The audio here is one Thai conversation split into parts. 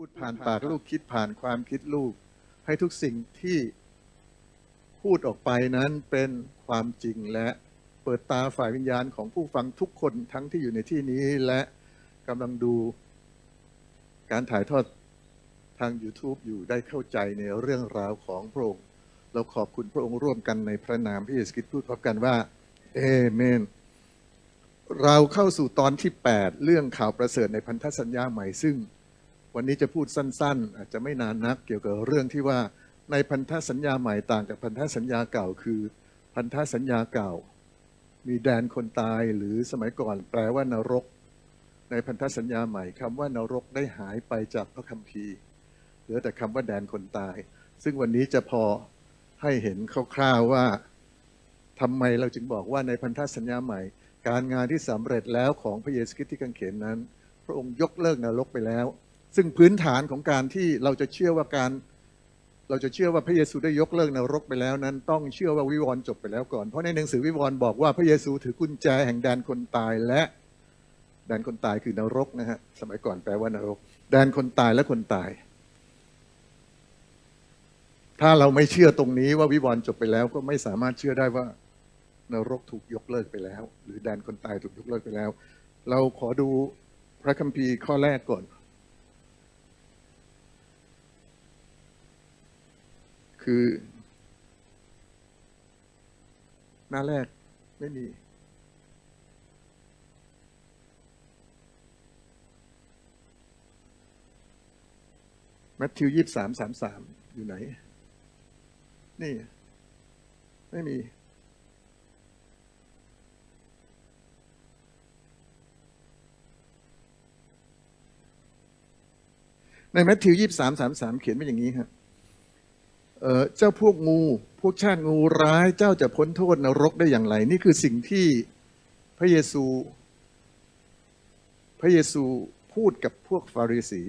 พูดผ่านปากลูกคิดผ่านความคิดลูก ให้ทุกสิ่งที่พูดออกไปนั้นเป็นความจริงและเปิดตาฝ่ายวิญญาณของผู้ฟังทุกคนทั้งที่อยู่ในที่นี้และกำลังดูการถ่ายทอดทาง YouTube อยู่ได้เข้าใจในเรื่องราวของพระองค์ เราขอบคุณพระองค์ร่วมกันในพระนามพระเยซูคริสต์พูดพร้อมกันว่า เอเมน เราเข้าสู่ตอนที่ 8 เรื่องข่าวประเสริฐในพันธสัญญาใหม่ซึ่ง วันนี้จะพูดสั้น ๆ อาจจะไม่นานนักเกี่ยวกับเรื่องที่ว่าในพันธสัญญาใหม่ต่างกับพันธสัญญาเก่า คือ พันธสัญญาเก่า มีแดนคนตายหรือสมัยก่อนแปลว่านรก ในพันธสัญญาใหม่คำว่านรกได้หายไปจากพระคัมภีร์เหลือแต่คำว่าแดนคนตาย ซึ่งวันนี้จะพอให้เห็นคร่าวๆว่าทำไมเราจึงบอกว่าในพันธสัญญาใหม่ การงานที่สำเร็จแล้วของพระเยซูคริสต์ที่กังเขนนั้น พระองค์ยกเลิกนรกไปแล้ว ซึ่งพื้นฐานของการที่เราจะเชื่อว่าการ เราจะเชื่อว่าพระเยซูได้ยกเลิกนรกไปแล้วนั้น ต้องเชื่อว่าวิวรณ์จบไปแล้วก่อน เพราะในหนังสือวิวรณ์บอกว่าพระเยซูถือกุญแจแห่งแดนคนตายและ แดนคนตายคือนรกนะฮะสมัยก่อนแปลว่านรก แดนคนตายและคนตาย ถ้าเราไม่เชื่อตรงนี้ว่าวิวรณ์จบไปแล้วก็ไม่สามารถเชื่อได้ว่านรกถูกยกเลิกไปแล้ว หรือแดนคนตายถูกยกเลิกไปแล้ว เราขอดูพระคัมภีร์ข้อแรกก่อน คือ หน้าแรกไม่มีแมทธิวยี่สามสามสามอยู่ไหน นี่ ไม่มี ในแมทธิวยี่สามสามสามเขียนไว้อย่างนี้ครับ เจ้าพวกงู พวกชาติงูร้ายเจ้าจะพ้นโทษนรกได้อย่างไร นี่คือสิ่งที่พระเยซู พระเยซูพูดกับพวกฟาริสี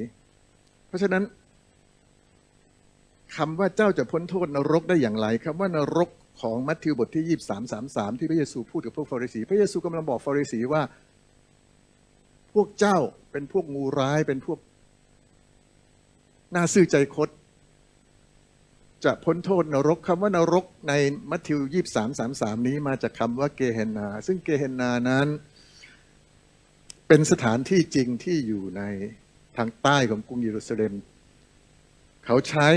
เพราะฉะนั้นคำว่าเจ้าจะพ้นโทษนรกได้อย่างไรคำว่านรกของมัทธิวบทที่ยี่สามสามสามที่พระเยซูพูดกับพวกฟาริสี พระเยซูกำลังบอกฟาริสีว่า พวกเจ้าเป็นพวกงูร้ายเป็นพวกน่าซื่อใจคด จะพ้นโทษนรกคำว่านรกในมัทธิวยี่สามสามสามนี้มาจากคำว่าเกเฮนนาซึ่งเกเฮนนานั้น เป็นสถานที่จริงที่อยู่ในทางใต้ของกรุงเยรูซาเล็ม เขาใช้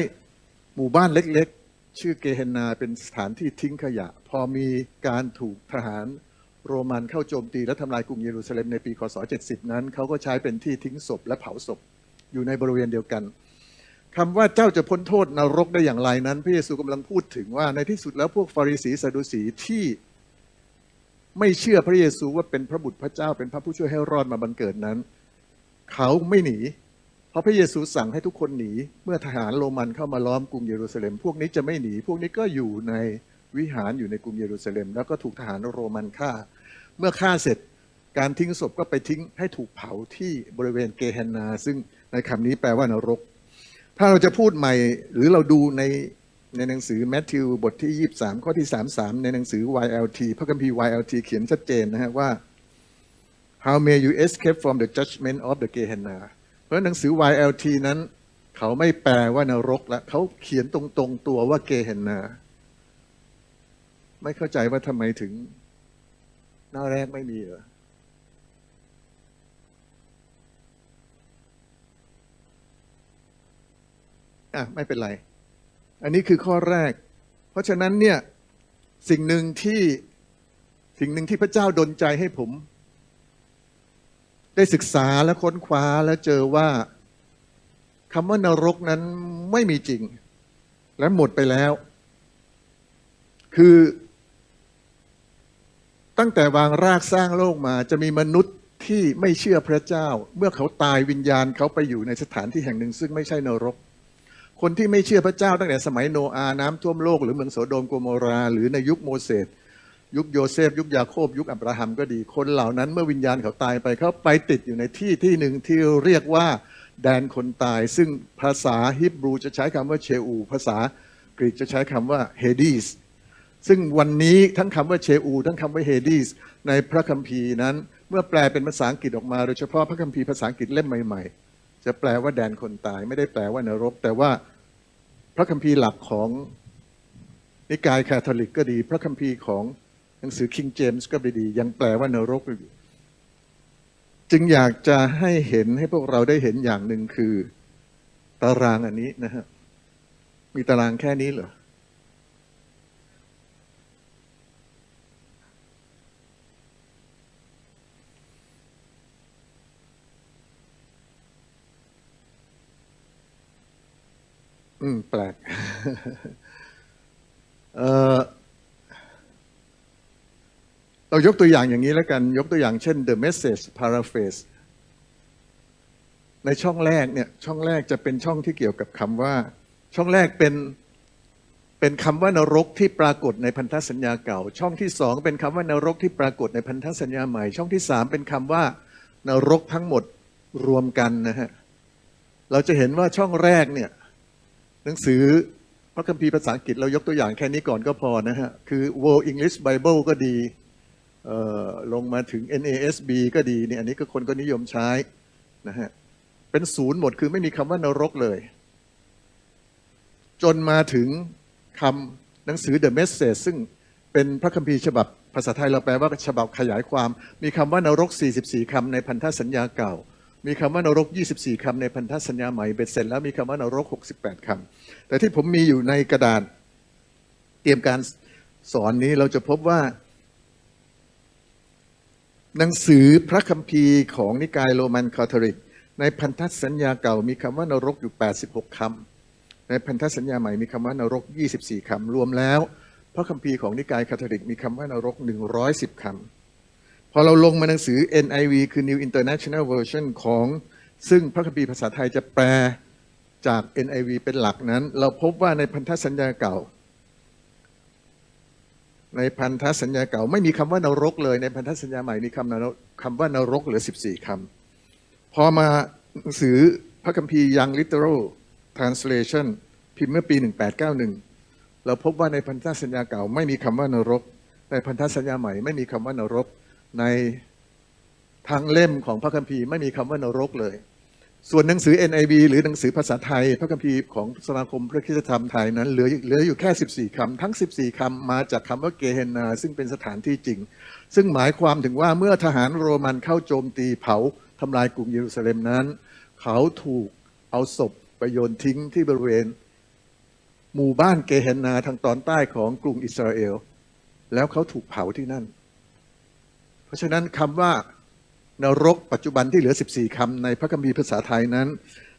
หมู่บ้านเล็กๆ ชื่อเกเฮนนาเป็นสถานที่ทิ้งขยะ พอมีการถูกทหารโรมันเข้าโจมตีและทำลายกรุงเยรูซาเล็มในปีคศ 70 นั้น เขาก็ใช้เป็นที่ทิ้งศพและเผาศพอยู่ในบริเวณเดียวกัน คำว่าเจ้าจะพ้นโทษนรกได้อย่างไรนั้น พระเยซูกำลังพูดถึงว่าในที่สุดแล้วพวกฟาริสีสะดุสีที่ไม่เชื่อพระเยซูว่าเป็นพระบุตรพระเจ้าเป็นพระผู้ช่วยให้รอดมาบังเกิดนั้น เขาไม่หนี เพราะพระเยซูสั่งให้ทุกคนหนี เมื่อทหารโรมันเข้ามาล้อมกรุงเยรูซาเล็ม พวกนี้จะไม่หนี พวกนี้ก็อยู่ในวิหารอยู่ในกรุงเยรูซาเล็ม แล้วก็ถูกทหารโรมันฆ่า เมื่อฆ่าเสร็จการทิ้งศพก็ไปทิ้งให้ถูกเผาที่บริเวณเกเฮนนา ซึ่งในคำนี้แปลว่านรก ถ้าเราจะพูดใหม่หรือเราดูในในหนังสือแมทธิวบทที่ 23 ข้อที่ 33 ในหนังสือ YLT พระคัมภีร์ YLT เขียนชัดเจนนะฮะว่า How may you escape from the judgment of the Gehenna เพราะหนังสือ YLT นั้น เขาไม่แปลว่านรกล้วเขาเขียนตรงๆตัวว่าเกเฮนนาไม่เข้าใจว่าทำไมถึงหน้าแรกไม่มีเหรอ อะไม่เป็นไร อันนี้คือข้อแรก เพราะฉะนั้นเนี่ยสิ่งหนึ่งที่สิ่งหนึ่งที่พระเจ้าดลใจให้ผม ได้ศึกษาและค้นคว้าแล้วเจอว่าคำว่านรกนั้นไม่มีจริง และหมดไปแล้ว คือตั้งแต่วางรากสร้างโลกมาจะมีมนุษย์ที่ไม่เชื่อพระเจ้า เมื่อเขาตายวิญญาณเขาไปอยู่ในสถานที่แห่งหนึ่ง ซึ่งไม่ใช่นรก คนที่ไม่เชื่อพระเจ้าตั้งแต่สมัยโนอาห์น้ำท่วมโลกหรือเมืองโสโดมโกโมรา หรือในยุคโมเสสยุคโยเซฟ ยุคยาโคบ ยุคอับราฮัมก็ดี คนเหล่านั้นเมื่อวิญญาณเขาตายไปเขาไปติดอยู่ในที่ที่หนึ่งที่เรียกว่าแดนคนตาย ซึ่งภาษาฮิบรูจะใช้คำว่าเชอู ภาษากรีกจะใช้คำว่าเฮดีสซึ่งวันนี้ทั้งคำว่าเชอู ทั้งคำว่าเฮดีสในพระคัมภีร์นั้น เมื่อแปลเป็นภาษาอังกฤษออกมาโดยเฉพาะพระคัมภีร์ภาษาอังกฤษเล่มใหม่ๆ จะแปลว่าแดนคนตาย ไม่ได้แปลว่านรก แต่ว่าพระคัมภีร์หลักของนิกายคาทอลิกก็ดี พระคัมภีร์ของหนังสือคิงเจมส์ก็ดี ยังแปลว่านรกอยู่จึงอยากจะให้เห็นให้พวกเราได้เห็นอย่างหนึ่งคือ ตารางอันนี้นะฮะมีตารางแค่นี้เหรอ อืม แปลก เออเรายกตัวอย่างอย่างนี้แล้วกัน ยกตัวอย่างเช่น the message paraphrase ในช่องแรกเนี่ย ช่องแรกจะเป็นช่องที่เกี่ยวกับคำว่า ช่องแรกเป็นเป็นคำว่านรกที่ปรากฏในพันธสัญญาเก่า ช่องที่สองเป็นคำว่านรกที่ปรากฏในพันธสัญญาใหม่ ช่องที่สามเป็นคำว่านรกทั้งหมดรวมกันนะฮะเราจะเห็นว่าช่องแรกเนี่ย หนังสือพระคัมภีร์ภาษาอังกฤษเรายกตัวอย่างแค่นี้ก่อนก็พอนะฮะ คือ World English Bible ก็ดีลงมาถึง NASB ก็ดีเนี่ยอันนี้ก็คนก็นิยมใช้นะฮะ เป็นศูนย์หมดคือไม่มีคำว่านรกเลย จนมาถึงคำหนังสือ The Message ซึ่งเป็นพระคัมภีร์ฉบับภาษาไทยเราแปลว่าฉบับขยายความ มีคำว่านรก 44 คำในพันธสัญญาเก่า มีคำว่านรก 24 คำในพันธสัญญาใหม่เบ็ดเสร็จแล้วมีคำว่านรก 68 คำแต่ที่ผมมีอยู่ในกระดาษเตรียมการสอนนี้เราจะพบว่า หนังสือพระคัมภีร์ของนิกายโรมันคาทอลิก ในพันธสัญญาเก่ามีคำว่านรกอยู่ 86 คำในพันธสัญญาใหม่มีคำว่านรก 24 คำรวมแล้ว พระคัมภีร์ของนิกายคาทอลิกมีคำว่านรก 110 คำ อเราลงมาหนังสือ NIV คือ New International Version ของซึ่งพระคัมภีร์ภาษาไทยจะแปลจาก NIV เป็นหลักนั้น เราพบว่าในพันธสัญญาเก่า ในพันธสัญญาเก่า ไม่มีคำว่านรกเลยในพันธสัญญาใหม่มีคำนรกคำว่านรกเหลือ 14 คำพอมาหนังสือพระคัมภีร์ Young Literal Translation พิมพ์เมื่อปี 1891 เราพบว่าในพันธสัญญาเก่า ไม่มีคำว่านรก ในพันธสัญญาใหม่ไม่มีคำว่านรก ในทางเล่มของพระคัมภีร์ไม่มีคำว่านรกเลย ส่วนหนังสือ NIV หรือหนังสือภาษาไทย พระคัมภีร์ของสมาคมพระคริสตธรรมไทยนั้นเหลือเหลืออยู่แค่ 14คำทั้ง 14คำมาจากคำว่าเกเฮนา ซึ่งเป็นสถานที่จริง ซึ่งหมายความถึงว่าเมื่อทหารโรมันเข้าโจมตีเผาทำลายกรุงเยรูซาเล็มนั้น เขาถูกเอาศพไปโยนทิ้งที่บริเวณ หมู่บ้านเกเฮนาทางตอนใต้ของกรุงอิสราเอล แล้วเขาถูกเผาที่นั่น ราะฉะนั้นคำว่านรกปัจจุบันที่เหลือ 14คำในพระคัมภีร์ภาษาไทยนั้น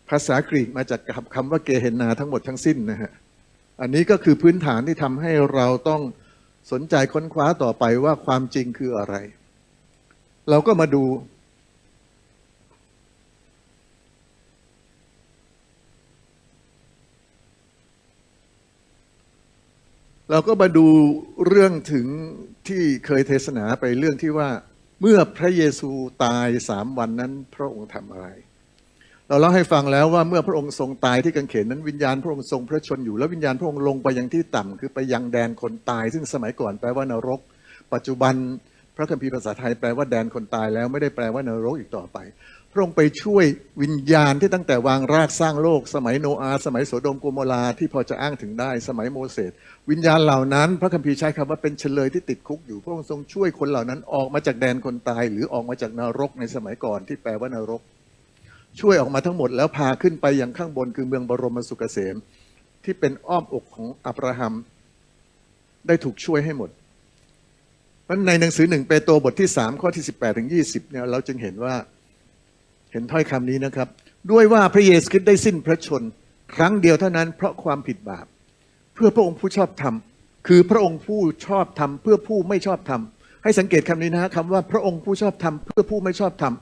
ภาษากรีกมาจากคำว่าเกเฮนาทั้งหมดทั้งสิ้นนะฮะอันนี้ก็คือพื้นฐานที่ทำให้เราต้องสนใจค้นคว้าต่อไปว่าความจริงคืออะไร เราก็มาดู เราก็มาดูเรื่องถึง ที่เคยเทศนาไปเรื่องที่ว่า เมื่อพระเยซูตายสามวันนั้น พระองค์ทำอะไร เราเล่าให้ฟังแล้วว่าเมื่อพระองค์ทรงตายที่กังเขนนั้นวิญญาณพระองค์ทรงพระชนอยู่แล้ววิญญาณพระองค์ลงไปยังที่ต่ำคือไปยังแดนคนตาย ซึ่งสมัยก่อนแปลว่านรก ปัจจุบันพระคัมภีร์ภาษาไทยแปลว่าแดนคนตายแล้วไม่ได้แปลว่านรกอีกต่อไป ระองค์ไปช่วยวิญญาณที่ตั้งแต่วางรากสร้างโลก สมัยโนอาสมัยโสโดมโกโมราที่พอจะอ้างถึงได้ สมัยโมเสสวิญญาณเหล่านั้น พระคัมภีร์ใช้คำว่าเป็นเฉลยที่ติดคุกอยู่พระองค์ทรงช่วยคนเหล่านั้นออกมาจากแดนคนตาย หรือออกมาจากนรกในสมัยก่อนที่แปลว่านรก ช่วยออกมาทั้งหมดแล้วพาขึ้นไปยังข้างบนคือเมืองบรมสุขเกษมที่เป็นอ้อมอกของอับราฮัมได้ถูกช่วยให้หมดเพราะในหนังสือหนึ่งเปโตรบทที่สามข้อที่สิบแปดถึงยี่สิบเนี่ยเราจึงเห็นว่า ห็นถ้อยคำนี้นะครับ ด้วยว่าพระเยซูคริสต์ได้สิ้นพระชน ครั้งเดียวเท่านั้นเพราะความผิดบาป เพื่อพระองค์ผู้ชอบธรรม คือพระองค์ผู้ชอบธรรมเพื่อผู้ไม่ชอบธรรม ให้สังเกตคำนี้นะฮะคำว่าพระองค์ผู้ชอบธรรมเพื่อผู้ไม่ชอบธรรม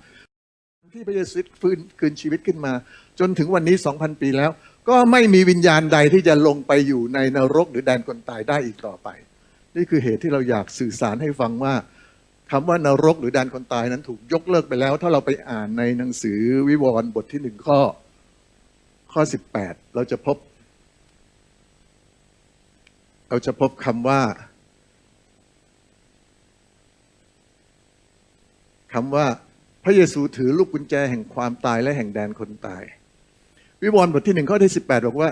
ที่พระเยซูคริสต์ฟื้นคืนชีวิตขึ้นมา จนถึงวันนี้ 2,000 ปีแล้ว ก็ไม่มีวิญญาณใดที่จะลงไปอยู่ในนรกหรือแดนคนตายได้อีกต่อไป นี่คือเหตุที่เราอยากสื่อสารให้ฟังว่า คำว่านรกหรือแดนคนตายนั้นถูกยกเลิกไปแล้ว ถ้าเราไปอ่านในหนังสือวิวรณ์บทที่หนึ่งข้อ ข้อ18เราจะพบ เราจะพบคำว่าคำว่าพระเยซูถือลูกกุญแจแห่งความตายและแห่งแดนคนตาย วิวรณ์บทที่หนึ่งข้อที่สิบแปดบอกว่า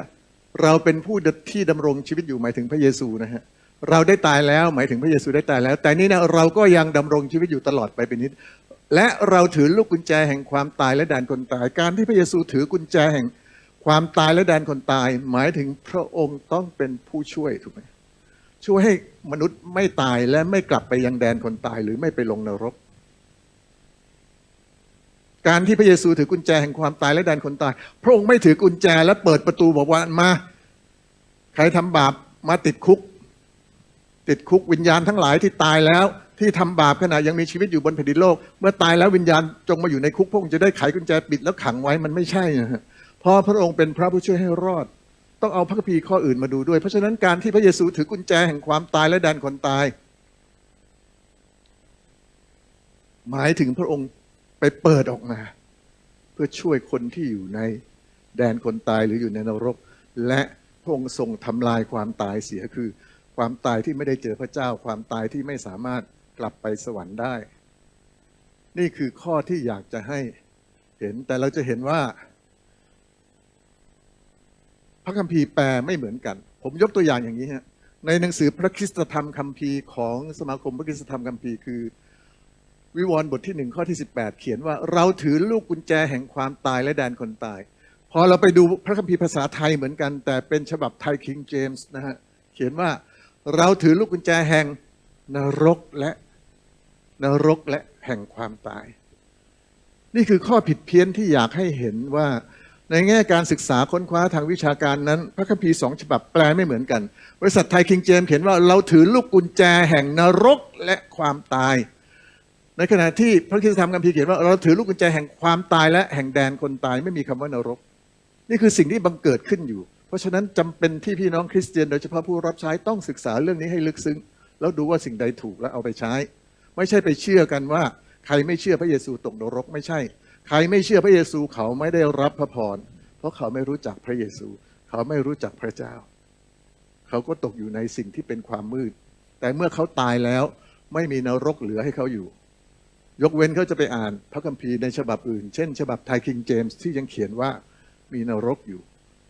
เราเป็นผู้ที่ดำรงชีวิตอยู่หมายถึงพระเยซูนะฮะเเราได้ตายแล้ว หมายถึงพระเยซูได้ตายแล้ว แต่นี่นะเราก็ยังดำรงชีวิตอยู่ตลอดไปเป็นนิด และเราถือลูกกุญแจแห่งความตายและแดนคนตาย การที่พระเยซูถือกุญแจแห่งความตายและแดนคนตาย หมายถึงพระองค์ต้องเป็นผู้ช่วยถูกไหมช่วยให้มนุษย์ไม่ตายและไม่กลับไปยังแดนคนตายหรือไม่ไปลงนรก การที่พระเยซูถือกุญแจแห่งความตายและแดนคนตาย พระองค์ไม่ถือกุญแจและเปิดประตูบอกว่ามา ใครทำบาปมาติดคุก ติดคุกวิญญาณทั้งหลายที่ตายแล้ว ที่ทำบาปขณะยังมีชีวิตอยู่บนแผ่นดินโลก เมื่อตายแล้ววิญญาณจงมาอยู่ในคุกพระองค์จะได้ไขกุญแจปิดแล้วขังไว้มันไม่ใช่นะฮะพราะพระองค์เป็นพระผู้ช่วยให้รอด ต้องเอาพระคัมภีร์ข้ออื่นมาดูด้วย เพราะฉะนั้นการที่พระเยซูถือกุญแจแห่งความตายและแดนคนตาย หมายถึงพระองค์ไปเปิดออกมา เพื่อช่วยคนที่อยู่ในแดนคนตายหรืออยู่ในนรก และพระองค์ทรงทำลายความตายเสียคือ ความตายที่ไม่ได้เจอพระเจ้า ความตายที่ไม่สามารถกลับไปสวรรค์ได้ นี่คือข้อที่อยากจะให้เห็น แต่เราจะเห็นว่า พระคัมภีร์แปลไม่เหมือนกัน ผมยกตัวอย่างอย่างนี้ฮะในหนังสือพระคริสตธรรมคัมภีร์ของสมาคมพระคริสตธรรมคัมภีร์คือ วิวรณ์บทที่หนึ่งข้อที่ 18 เขียนว่าเราถือลูกกุญแจแห่งความตายและแดนคนตาย พอเราไปดูพระคัมภีร์ภาษาไทยเหมือนกัน แต่เป็นฉบับไทยคิงเจมส์นะฮะเขียนว่า เราถือลูกกุญแจแห่งนรกและนรกและแห่งความตาย นี่คือข้อผิดเพี้ยนที่อยากให้เห็นว่าในแง่การศึกษาค้นคว้าทางวิชาการนั้น พระคัมภีร์สองฉบับแปลไม่เหมือนกัน บริษัทไทยคิงเจมเขียนว่าเราถือลูกกุญแจแห่งนรกและความตาย ในขณะที่พระคริสตธรรมคัมภีร์เขียนว่าเราถือลูกกุญแจแห่งความตายและแห่งแดนคนตายไม่มีคำว่านรก นี่คือสิ่งที่บังเกิดขึ้นอยู่ ราะฉะนั้นจำเป็นที่พี่น้องคริสเตียนโดยเฉพาะผู้รับใช้ต้องศึกษาเรื่องนี้ให้ลึกซึ้ง แล้วดูว่าสิ่งใดถูกแล้วเอาไปใช้ ไม่ใช่ไปเชื่อกันว่า ใครไม่เชื่อพระเยซูตกนรกไม่ใช่ ใครไม่เชื่อพระเยซูเขาไม่ได้รับพระพรเพราะเขาไม่รู้จักพระเยซู เขาไม่รู้จักพระเจ้า เขาก็ตกอยู่ในสิ่งที่เป็นความมืด แต่เมื่อเขาตายแล้วไม่มีนรกเหลือให้เขาอยู่ ยกเว้นเขาจะไปอ่านพระคัมภีร์ในฉบับอื่น เช่น ฉบับไทยคิงเจมส์ที่ยังเขียนว่ามีนรกอยู่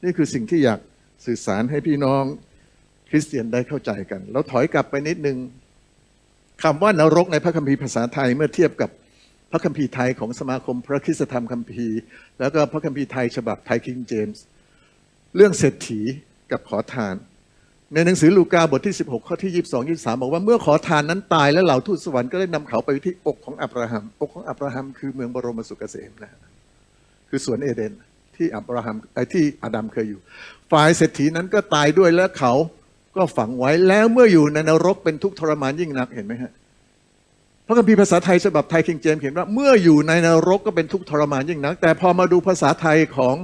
นี่คือสิ่งที่อยากสื่อสารให้พี่น้องคริสเตียนได้เข้าใจกัน แล้วถอยกลับไปนิดนึงคำว่านรกในพระคัมภีร์ภาษาไทยเมื่อเทียบกับพระคัมภีร์ไทยของสมาคมพระคริสตธรรมคัมภีร์ แล้วก็พระคัมภีร์ไทยฉบับไทยคิงเจมส์เรื่องเศรษฐีกับขอทาน ในหนังสือลูกาบทที่ 16 ข้อที่ 22 23 บอกว่าเมื่อขอทานนั้นตายแล้วเหล่าทูตสวรรค์ก็ได้นำเขาไปที่อกของอับราฮัม อกของอับราฮัมคือเมืองบรมสุขเกษมนะคือสวนเอเดน ที่อับราฮัมไอ้ที่อาดัมเคยอยู่ ฝ่ายเศรษฐีนั้นก็ตายด้วยและเขาก็ฝังไว้แล้วเมื่ออยู่ในนรกเป็นทุกข์ทรมานยิ่งนักเห็นไหมฮะพระคัมภีร์ภาษาไทยฉบับไทยคิงเจมส์เขียนว่า เมื่ออยู่ในนรกก็เป็นทุกข์ทรมานยิ่งนัก แต่พอมาดูภาษาไทยของ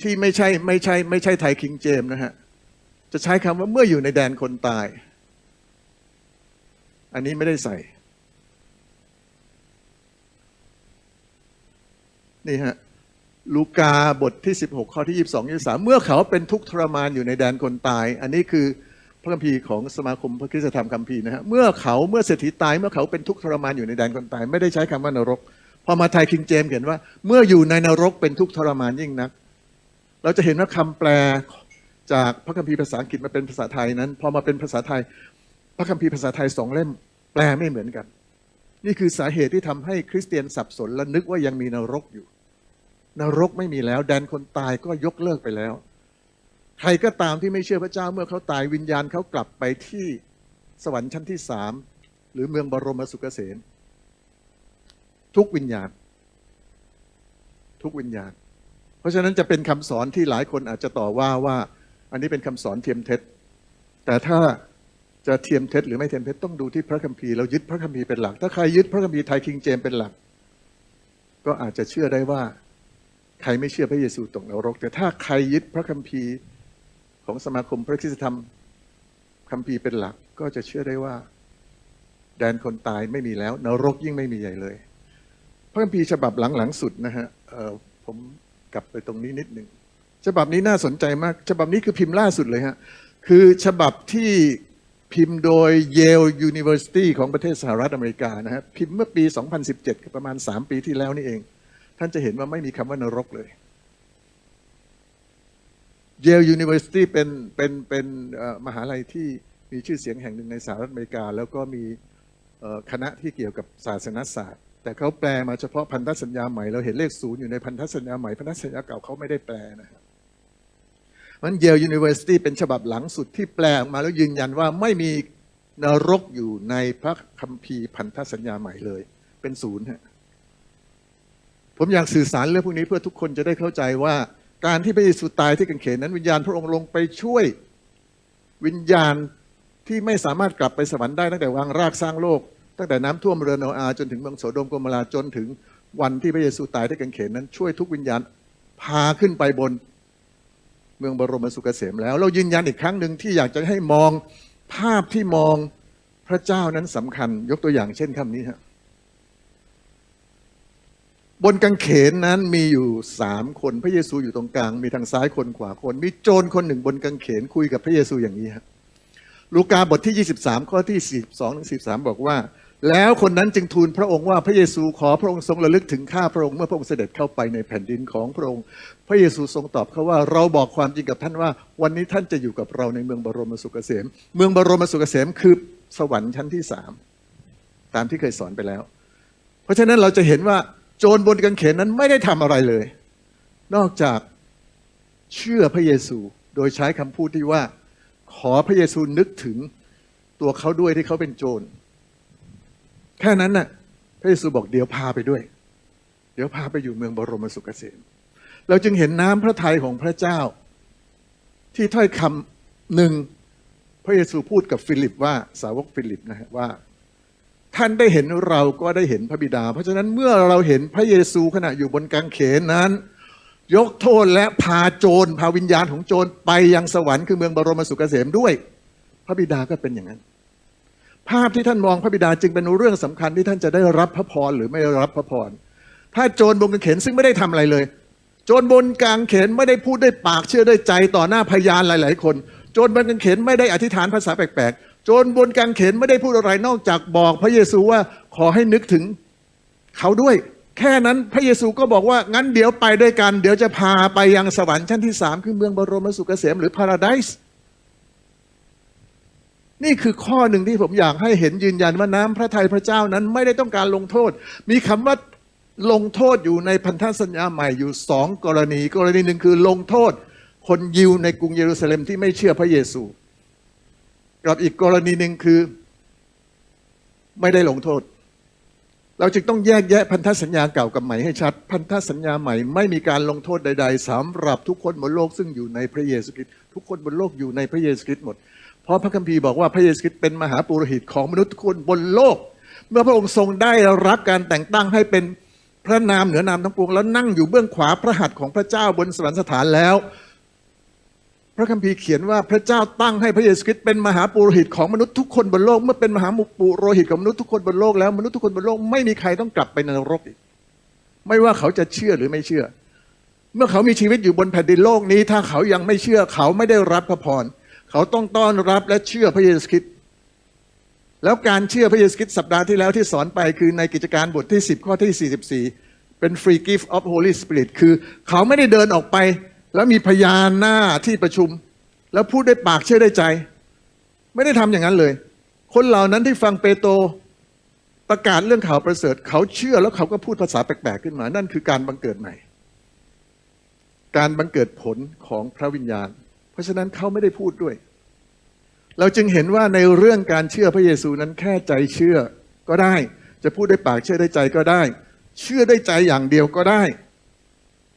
ที่ไม่ใช่ไม่ใช่ ไม่ใช่ไทยคิงเจมส์นะฮะจะใช้คำว่าเมื่ออยู่ในแดนคนตาย อันนี้ไม่ได้ใส่ นี่ฮะลูกาบทที่ 16 ข้อที่ 22 23 เมื่อเขาเป็นทุกข์ทรมานอยู่ในแดนคนตาย อันนี้คือพระคัมภีร์ของสมาคมพระคริสตธรรมคัมภีร์นะฮะเมื่อเขาเมื่อเศรษฐีตาย เมื่อเขาเป็นทุกข์ทรมานอยู่ในแดนคนตาย ไม่ได้ใช้คำว่านรก พอมาไทยคิงเจมเขียนว่า เมื่ออยู่ในนรกเป็นทุกข์ทรมานยิ่งนัก เราจะเห็นว่าคำแปลจากพระคัมภีร์ภาษาอังกฤษมาเป็นภาษาไทยนั้น พอมาเป็นภาษาไทย พระคัมภีร์ภาษาไทยสองเล่ม แปลไม่เหมือนกัน นี่คือสาเหตุที่ทำให้คริสเตียนสับสนและนึกว่ายังมีนรกอยู่ นรกไม่มีแล้วแดนคนตายก็ยกเลิกไปแล้ว ใครก็ตามที่ไม่เชื่อพระเจ้าเมื่อเขาตายวิญญาณเขากลับไปที่สวรรค์ชั้นที่สามหรือเมืองบรมสุขเกษมทุกวิญญาณ ทุกวิญญาณ เพราะฉะนั้นจะเป็นคำสอนที่หลายคนอาจจะต่อว่าว่า อันนี้เป็นคำสอนเทียมเท็จ แต่ถ้า จะเทียมเท็จหรือไม่เทียมเท็จต้องดูที่พระคัมภีร์เรายึดพระคัมภีร์เป็นหลัก ถ้าใครยึดพระคัมภีร์ไทยคิงเจมเป็นหลัก ก็อาจจะเชื่อได้ว่า ใครไม่เชื่อพระเยซูตกนรก แต่ถ้าใครยึดพระคัมภีร์ของสมาคมพระคริสธรรมคัมภีร์เป็นหลัก ก็จะเชื่อได้ว่า แดนคนตายไม่มีแล้ว นรกยิ่งไม่มีใหญ่เลย พระคัมภีร์ฉบับหลังๆสุดนะฮะผมกลับไปตรงนี้นิดหนึ่งฉบับนี้น่าสนใจมาก ฉบับนี้คือพิมพ์ล่าสุดเลยฮะคือฉบับที่ พิมพ์โดย Yale University ของประเทศสหรัฐอเมริกานะฮะพิมพ์เมื่อปี 2017 ประมาณ 3 ปีที่แล้วนี่เอง ท่านจะเห็นว่าไม่มีคำว่านรกเลย Yale University เป็นเป็นเป็นมหาลัยที่มีชื่อเสียงแห่งหนึ่งในสหรัฐอเมริกา แล้วก็มีคณะที่เกี่ยวกับศาสนศาสตร์ แต่เขาแปลมาเฉพาะพันธสัญญาใหม่เราเห็นเลขศูนย์อยู่ในพันธสัญญาใหม่พันธสัญญาเก่าเขาไม่ได้แปลนะครับ มัน Yale University เป็นฉบับหลังสุดที่แปลออกมาแล้วยืนยันว่าไม่มีนรกอยู่ในพระคัมภีร์พันธสัญญาใหม่เลย เป็นศูนย์ฮะผมอยากสื่อสารเรื่องพวกนี้เพื่อทุกคนจะได้เข้าใจว่า การที่พระเยซูตายที่กังเขนนั้น วิญญาณพระองค์ลงไปช่วยวิญญาณที่ไม่สามารถกลับไปสวรรค์ได้ตั้งแต่วางรากสร้างโลก ตั้งแต่น้ำท่วมเรือโนอาจนถึงเมืองโสโดมกมราจนถึงวันที่พระเยซูตายที่กังเขนนั้นช่วยทุกวิญญาณพาขึ้นไปบน เมืองบรมสุขเกษมแล้ว เรายืนยันอีกครั้งหนึ่งที่อยากจะให้มองภาพที่มองพระเจ้านั้นสำคัญ ยกตัวอย่างเช่นคำนี้ฮะบนกางเขนนั้นมีอยู่สามคน พระเยซูอยู่ตรงกลาง มีทางซ้ายคนขวาคน มีโจรคนหนึ่งบนกางเขนคุยกับพระเยซูอย่างนี้ฮะลูกาบทที่ 23 ข้อที่ 42ถึง43บอกว่า แล้วคนนั้นจึงทูลพระองค์ว่าพระเยซูขอพระองค์ทรงระลึกถึงข้าพระองค์เมื่อพระองค์เสด็จเข้าไปในแผ่นดินของพระองค์ พระเยซูทรงตอบเขาว่าเราบอกความจริงกับท่านว่า วันนี้ท่านจะอยู่กับเราในเมืองบรมสุขเกษม เมืองบรมสุขเกษมคือสวรรค์ชั้นที่สามตามที่เคยสอนไปแล้ว เพราะฉะนั้นเราจะเห็นว่าโจรบนกางเขนนั้นไม่ได้ทำอะไรเลย นอกจากเชื่อพระเยซูโดยใช้คำพูดที่ว่า ขอพระเยซูนึกถึงตัวเขาด้วยที่เขาเป็นโจร แค่นั้นน่ะพระเยซูบอกเดี๋ยวพาไปด้วย เดี๋ยวพาไปอยู่เมืองบรมสุขเกษมเราจึงเห็นน้ำพระทัยของพระเจ้า ที่ถ้อยคำหนึ่งพระเยซูพูดกับฟิลิปว่าสาวกฟิลิปนะฮะว่า ท่านได้เห็นเราก็ได้เห็นพระบิดา เพราะฉะนั้นเมื่อเราเห็นพระเยซูขณะอยู่บนกางเขนนั้น ยกโทษและพาโจรพาวิญญาณของโจรไปยังสวรรค์คือเมืองบรมสุขเกษมด้วย พระบิดาก็เป็นอย่างนั้น ภาพที่ท่านมองพระบิดาจึงเป็นเรื่องสำคัญที่ท่านจะได้รับพระพรหรือไม่รับพระพร ถ้าโจรบนกางเขนซึ่งไม่ได้ทำอะไรเลย โจรบนกางเขนไม่ได้พูดด้วยปากเชื่อด้วยใจต่อหน้าพยานหลาย ๆ คน โจรบนกางเขนไม่ได้อธิษฐานภาษาแปลก ๆ โจรบนกางเขนไม่ได้พูดอะไรนอกจากบอกพระเยซูว่าขอให้นึกถึงเขาด้วย แค่นั้นพระเยซูก็บอกว่างั้นเดี๋ยวไปด้วยกัน เดี๋ยวจะพาไปยังสวรรค์ชั้นที่สามคือเมืองบรมสุขเกษมหรือพาราไดส์ นี่คือข้อหนึ่งที่ผมอยากให้เห็นยืนยันว่าน้ำพระทัยพระเจ้านั้นไม่ได้ต้องการลงโทษ มีคำว่าลงโทษอยู่ในพันธสัญญาใหม่อยู่สองกรณี กรณีหนึ่งคือลงโทษ คนยิวในกรุงเยรูซาเล็มที่ไม่เชื่อพระเยซู กับอีกกรณีหนึ่งคือ ไม่ได้ลงโทษ เราจึงต้องแยกแยะพันธสัญญาเก่ากับใหม่ให้ชัด พันธสัญญาใหม่ ไม่มีการลงโทษใด ๆสำหรับทุกคนบนโลกซึ่งอยู่ในพระเยซูคริสต์ทุกคนบนโลกอยู่ในพระเยซูคริสต์หมด เพราะพระคัมภีร์บอกว่าพระเยซูคริสต์เป็นมหาปุโรหิตของมนุษย์ทุกคนบนโลก เมื่อพระองค์ทรงได้รับการแต่งตั้งให้เป็นพระนามเหนือนามทั้งปวงแล้วนั่งอยู่เบื้องขวาพระหัตถ์ของพระเจ้าบนสวรรคสถานแล้ว พระคัมภีร์เขียนว่าพระเจ้าตั้งให้พระเยซูคริสต์เป็นมหาปุโรหิตของมนุษย์ทุกคนบนโลก เมื่อเป็นมหาปุโรหิตของมนุษย์ทุกคนบนโลกแล้วมนุษย์ทุกคนบนโลกไม่มีใครต้องกลับไปนนรกอีกไม่ว่าเขาจะเชื่อหรือไม่เชื่อ เมื่อเขามีชีวิตอยู่บนแผ่นดินโลกนี้ ถ้าเขายังไม่เชื่อเขาไม่ได้รับพระพร เขาต้องต้อนรับและเชื่อพระเยซูคริสต์แล้วการเชื่อพระเยซูคริสต์สัปดาห์ที่แล้วที่สอนไปคือในกิจการบทที่ 10 ข้อที่ 44 เป็น free gift of Holy Spirit คือเขาไม่ได้เดินออกไป แล้วมีพยานหน้าที่ประชุม แล้วพูดได้ปากเชื่อได้ใจ ไม่ได้ทำอย่างนั้นเลย คนเหล่านั้นที่ฟังเปโตรประกาศเรื่องข่าวประเสริฐ เขาเชื่อแล้วเขาก็พูดภาษาแปลกๆขึ้นมา นั่นคือการบังเกิดใหม่ การบังเกิดผลของพระวิญญาณ เพราะฉะนั้นเขาไม่ได้พูดด้วย เราจึงเห็นว่าในเรื่องการเชื่อพระเยซูนั้นแค่ใจเชื่อก็ได้ จะพูดได้ปากเชื่อได้ใจก็ได้ เชื่อได้ใจอย่างเดียวก็ได้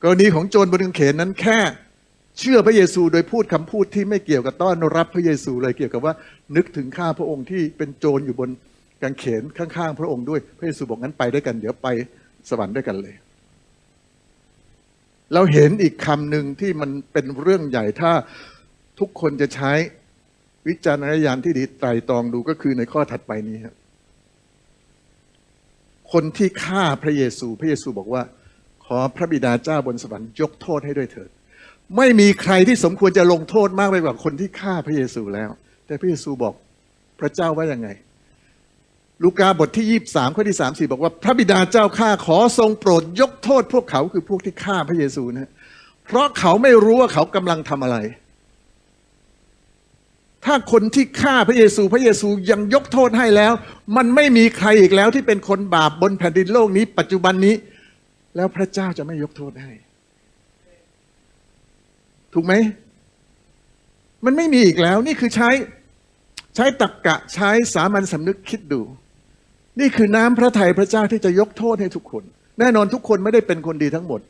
กรณีของโจรบนกางเขนนั้นแค่เชื่อพระเยซูโดยพูดคำพูดที่ไม่เกี่ยวกับต้อนรับพระเยซูเลยเกี่ยวกับว่า นึกถึงข้าพระองค์ที่เป็นโจรอยู่บนกางเขนข้างๆ พระองค์ด้วย พระเยซูบอกงั้นไปด้วยกัน เดี๋ยวไปสวรรค์ด้วยกันเลย เราเห็นอีกคำหนึ่งที่มันเป็นเรื่องใหญ่ถ้าทุกคนจะใช้วิจารณญาณที่ดีไตรตรองดูก็คือในข้อถัดไปนี้ครับคนที่ฆ่าพระเยซู พระเยซูบอกว่า ขอพระบิดาเจ้าบนสวรรค์ยกโทษให้ด้วยเถิด ไม่มีใครที่สมควรจะลงโทษมากไปกว่าคนที่ฆ่าพระเยซูแล้ว แต่พระเยซูบอกพระเจ้าว่ายังไง ลูกาบทที่ยี่สามข้อที่สามสี่บอกว่า พระบิดาเจ้าข้าขอทรงโปรดยกโทษพวกเขาคือพวกที่ฆ่าพระเยซูนะเพราะเขาไม่รู้ว่าเขากำลังทำอะไร ถ้าคนที่ฆ่าพระเยซู พระเยซูยังยกโทษให้แล้ว มันไม่มีใครอีกแล้วที่เป็นคนบาปบนแผ่นดินโลกนี้ ปัจจุบันนี้ แล้วพระเจ้าจะไม่ยกโทษให้ ถูกไหม มันไม่มีอีกแล้ว นี่คือใช้ใช้ตักกะใช้สามัญสำนึกคิดดู นี่คือน้ำพระทัยพระเจ้าที่จะยกโทษให้ทุกคน แน่นอนทุกคนไม่ได้เป็นคนดีทั้งหมด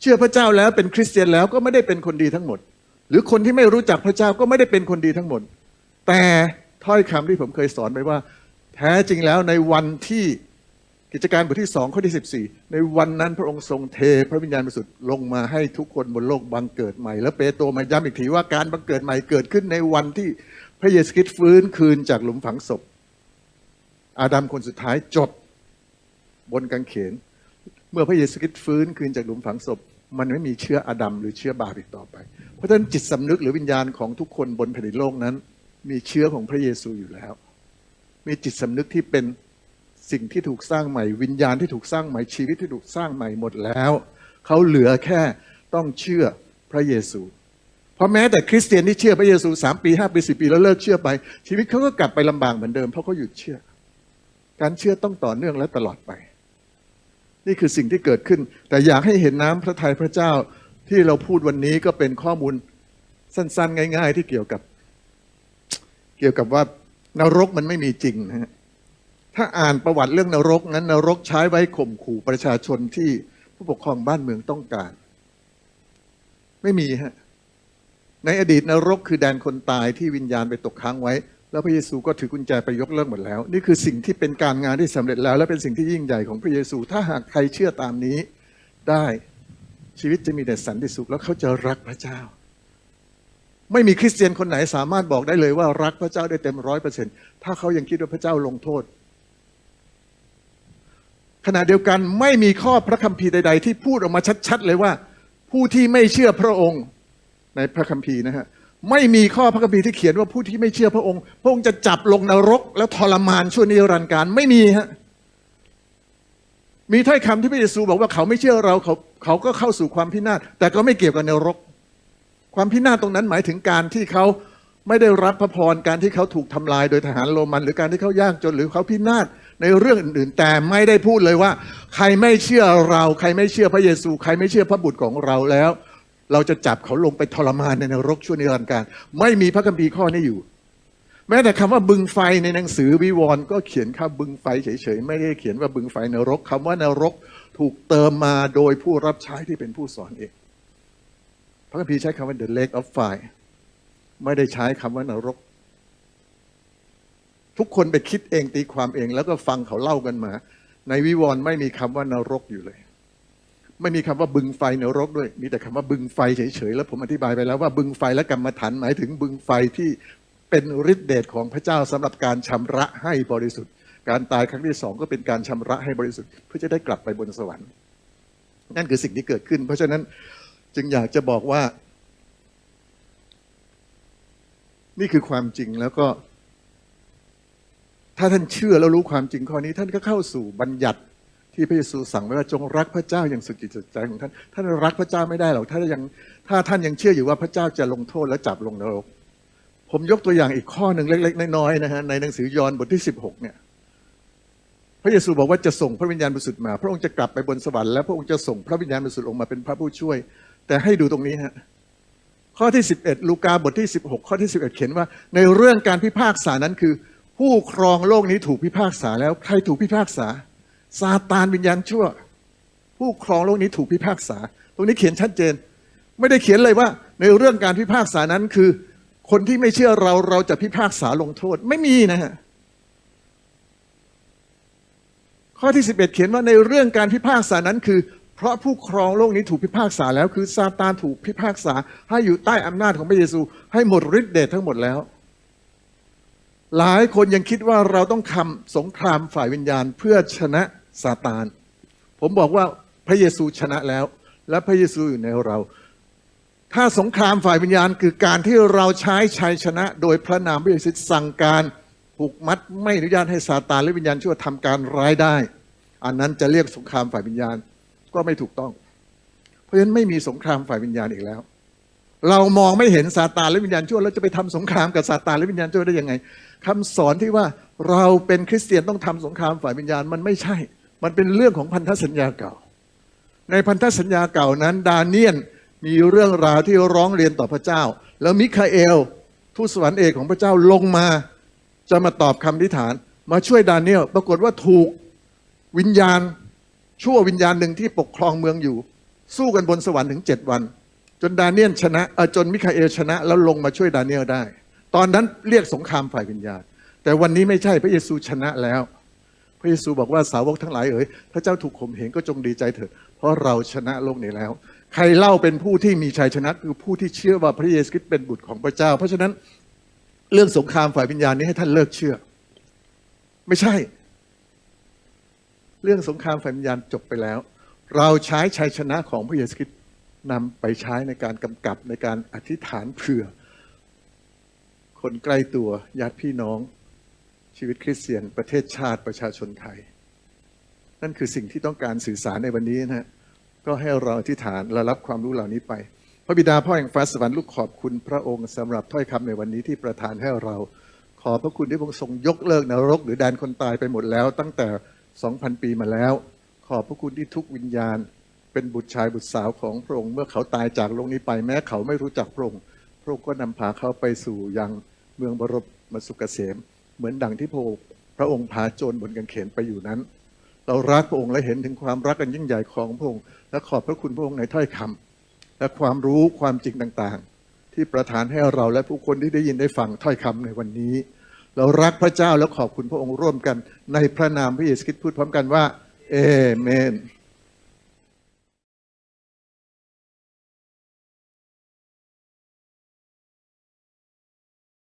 เชื่อพระเจ้าแล้วเป็นคริสเตียนแล้วก็ไม่ได้เป็นคนดีทั้งหมด หรือคนที่ไม่รู้จักพระเจ้าก็ไม่ได้เป็นคนดีทั้งหมด แต่ถ้อยคำที่ผมเคยสอนไปว่า แท้จริงแล้วในวันที่กิจการบทที่สองข้อที่สิบสี่ในวันนั้นพระองค์ทรงเท พระวิญญาณบริสุทธิ์ลงมาให้ทุกคนบนโลกบังเกิดใหม่ แล้วเปโตรมาย้ำอีกทีว่าการบังเกิดใหม่เกิดขึ้นในวันที่พระเยซูคริสต์ฟื้นคืนจากหลุมฝังศพ อาดัมคนสุดท้ายจบบนกางเขน เมื่อพระเยซูคริสต์ฟื้นคืนจากหลุมฝังศพ มันไม่มีเชื้ออาดัมหรือเชื้อบาปอีกต่อไป เพราะฉะนั้นจิตสำนึกหรือวิญญาณของทุกคนบนแผ่นดินโลกนั้น มีเชื้อของพระเยซูอยู่แล้ว มีจิตสำนึกที่เป็นสิ่งที่ถูกสร้างใหม่ วิญญาณที่ถูกสร้างใหม่ชีวิตที่ถูกสร้างใหม่หมดแล้วเขาเหลือแค่ต้องเชื่อพระเยซู เพราะแม้แต่คริสเตียนที่เชื่อพระเยซูสามปีห้าปีสิปีแล้วเลิกเชื่อไป ชีวิตเขาก็กลับไปลำบากเหมือนเดิมเพราะเขาหยุดเชื่อ การเชื่อต้องต่อเนื่องและตลอดไป นี่คือสิ่งที่เกิดขึ้น แต่อยากให้เห็นน้ำพระทัยพระเจ้าที่เราพูดวันนี้ก็เป็นข้อมูลสั้นๆ ง่าย ๆ ที่เกี่ยวกับ เกี่ยวกับว่านรกมันไม่มีจริงนะฮะถ้าอ่านประวัติเรื่องนรกนั้นนรกใช้ไว้ข่มขู่ประชาชนที่ผู้ปกครองบ้านเมืองต้องการ ไม่มีฮะในอดีตนรกคือแดนคนตายที่วิญญาณไปตกค้างไว้ แล้วพระเยซูก็ถือกุญแจไปยกเลิกหมดแล้ว นี่คือสิ่งที่เป็นการงานที่สำเร็จแล้ว และเป็นสิ่งที่ยิ่งใหญ่ของพระเยซู ถ้าหากใครเชื่อตามนี้ได้ชีวิตจะมีแต่สันติสุขแล้วเขาจะรักพระเจ้า ไม่มีคริสเตียนคนไหนสามารถบอกได้เลยว่ารักพระเจ้าได้เต็มร้อยเปอร์เซ็นถ้าเขายังคิดว่าพระเจ้าลงโทษ ขณะเดียวกันไม่มีข้อพระคัมภีร์ใด ๆ ที่พูดออกมาชัด ๆ เลยว่า ผู้ที่ไม่เชื่อพระองค์ในพระคัมภีร์นะฮะ ไม่มีข้อพระคัมภีร์ที่เขียนว่าผู้ที่ไม่เชื่อพระองค์ พระองค์จะจับลงนรก แล้วทรมานชั่วนิรันดร์การไม่มีฮะมีถ้อยคำที่พระเยซูบอกว่าเขาไม่เชื่อเราเขาเขาก็เข้าสู่ความพินาศแต่ก็ไม่เกี่ยวกับนรก ความพินาศตรงนั้นหมายถึงการที่เขาไม่ได้รับพระพรการที่เขาถูกทำลายโดยทหารโรมัน หรือการที่เขายากจนหรือเขาพินาศในเรื่องอื่นๆ แต่ไม่ได้พูดเลยว่า ใครไม่เชื่อเรา ใครไม่เชื่อพระเยซู ใครไม่เชื่อพระบุตรของเราแล้ว เราจะจับเขาลงไปทรมานในนรกชั่วนิรันดร์การ ไม่มีพระคัมภีร์ข้อนี้อยู่ แม้แต่คำว่าบึงไฟในหนังสือวิวรณ์ก็เขียนคำบึงไฟเฉยๆ ไม่ได้เขียนว่าบึงไฟนรกคำว่านรกถูกเติมมาโดยผู้รับใช้ที่เป็นผู้สอนเอง พระคัมภีร์ใช้คำว่า the lake of fire ไม่ได้ใช้คำว่านรก ทุกคนไปคิดเองตีความเอง แล้วก็ฟังเขาเล่ากันมา ในวิวรณ์ไม่มีคำว่านรกอยู่เลย ไม่มีคำว่าบึงไฟนรกด้วย มีแต่คำว่าบึงไฟเฉยๆ แล้วผมอธิบายไปแล้วว่าบึงไฟและกรรมฐานหมายถึงบึงไฟที่เป็นฤทธิเดชของพระเจ้าสำหรับการชำระให้บริสุทธิ์ การตายครั้งที่สองก็เป็นการชำระให้บริสุทธิ์เพื่อจะได้กลับไปบนสวรรค์ นั่นคือสิ่งที่เกิดขึ้น เพราะฉะนั้นจึงอยากจะบอกว่า นี่คือความจริงแล้วก็ ถ้าท่านเชื่อแล้วรู้ความจริงข้อนี้ ท่านก็เข้าสู่บัญญัติ ที่พระเยซูสั่งไว้ว่าจงรักพระเจ้าอย่างสุดจิตสุดใจของท่าน ท่านรักพระเจ้าไม่ได้หรอกถ้ายังถ้าท่านยังเชื่ออยู่ว่าพระเจ้าจะลงโทษและจับลงนรก ผมยกตัวอย่างอีกข้อหนึ่งเล็ก ๆ น้อยๆนะฮะในหนังสือยอห์นบทที่สิบหกเนี่ยพระเยซูบอกว่าจะส่งพระวิญญาณบริสุทธิ์มา พระองค์จะกลับไปบนสวรรค์และพระองค์จะส่งพระวิญญาณบริสุทธิ์ลงมาเป็นพระผู้ช่วย แต่ให้ดูตรงนี้ฮะข้อที่ 11 ลูกาบทที่ 16 ข้อที่ 11 เขียนว่า ในเรื่องการพิพากษานั้นคือ ผู้ครองโลกนี้ถูกพิพากษาแล้วใครถูกพิพากษา ซาตานวิญญาณชั่ว ผู้ครองโลกนี้ถูกพิพากษา ตรงนี้เขียนชัดเจน ไม่ได้เขียนเลยว่า ในเรื่องการพิพากษานั้นคือ คนที่ไม่เชื่อเราเราจะพิพากษาลงโทษไม่มีนะฮะข้อที่ 11 เขียนว่าในเรื่องการพิพากษานั้นคือ เพราะผู้ครองโลกนี้ถูกพิพากษาแล้วคือซาตานถูกพิพากษา ให้อยู่ใต้อำนาจของพระเยซู ให้หมดฤทธิ์เดชทั้งหมดแล้ว หลายคนยังคิดว่าเราต้องทำสงครามฝ่ายวิญญาณเพื่อชนะ ซาตาน ผมบอกว่าพระเยซูชนะแล้ว และพระเยซูอยู่ในเรา ถ้าสงครามฝ่ายวิญญาณ คือการที่เราใช้ชัยชนะ โดยพระนามพระเยซูสั่งการผูกมัดไม่อนุญาตให้ซาตานและวิญญาณชั่วทำการร้ายได้ อันนั้นจะเรียกสงครามฝ่ายวิญญาณก็ไม่ถูกต้อง เพราะฉะนั้นไม่มีสงครามฝ่ายวิญญาณอีกแล้ว เรามองไม่เห็นซาตานและวิญญาณชั่วเราจะไปทำสงครามกับซาตานและวิญญาณชั่วได้ยังไงคำสอนที่ว่าเราเป็นคริสเตียนต้องทำสงครามฝ่ายวิญญาณมันไม่ใช่ มันเป็นเรื่องของพันธสัญญาเก่า ในพันธสัญญาเก่านั้น ดาเนียนมีเรื่องราวที่ร้องเรียนต่อพระเจ้า แล้วมิคาเอลทูตสวรรค์เอกของพระเจ้าลงมา จะมาตอบคำทิฐาน มาช่วยดาเนียลปรากฏว่าถูกวิญญาณ ชั่ววิญญาณหนึ่งที่ปกครองเมืองอยู่ สู้กันบนสวรรค์ถึงเจ็ดวัน จนดาเนียลชนะเออจนมิคาเอลชนะ แล้วลงมาช่วยดาเนียลได้ ตอนนั้นเรียกสงครามฝ่ายวิญญาณ แต่วันนี้ไม่ใช่พระเยซูชนะแล้ว ระเยซูบอกว่าสาวกทั้งหลายเอ๋ยถ้าเจ้าถูกข่มเหงก็จงดีใจเถิด เพราะเราชนะโลกนี้แล้ว ใครเล่าเป็นผู้ที่มีชัยชนะคือผู้ที่เชื่อว่าพระเยซูคริสต์เป็นบุตรของพระเจ้า เพราะฉะนั้นเรื่องสงครามฝ่ายวิญญาณนี้ให้ท่านเลิกเชื่อ ไม่ใช่ เรื่องสงครามฝ่ายวิญญาณจบไปแล้ว เราใช้ชัยชนะของพระเยซูคริสต์นำไปใช้ในการกำกับในการอธิษฐานเผื่อ คนใกล้ตัวญาติพี่น้อง ชีวิตคริสเตียนประเทศชาติประชาชนไทย นั่นคือสิ่งที่ต้องการสื่อสารในวันนี้นะฮะก็ให้เราอธิษฐานและรับความรู้เหล่านี้ไป พระบิดาพ่อแห่งฟ้าสวรรค์ลูกขอบคุณพระองค์สำหรับถ้อยคำในวันนี้ที่ประทานให้เรา ขอบพระคุณที่พระองค์ทรงยกเลิกนรก หรือแดนคนตายไปหมดแล้ว ตั้งแต่ 2,000 ปีมาแล้ว ขอบพระคุณที่ทุกวิญญาณ เป็นบุตรชายบุตรสาวของพระองค์เมื่อเขาตายจากโลกนี้ไปแม้เขาไม่รู้จักพระองค์พระองค์ก็นำพาเขาไปสู่ยังเมืองบรมสุขเกษม เหมือนดังที่พระองค์พระองค์พาโจรบนกางเขนไปอยู่นั้น เรารักพระองค์และเห็นถึงความรักกันยิ่งใหญ่ของพระองค์ และขอบพระคุณพระองค์ในถ้อยคำและความรู้ความจริงต่างๆ ที่ประทานให้เราและผู้คนที่ได้ยินได้ฟังถ้อยคำในวันนี้ เรารักพระเจ้าและขอบคุณพระองค์ร่วมกัน ในพระนามพระเยซูคริสต์พูดพร้อมกันว่าเอเมน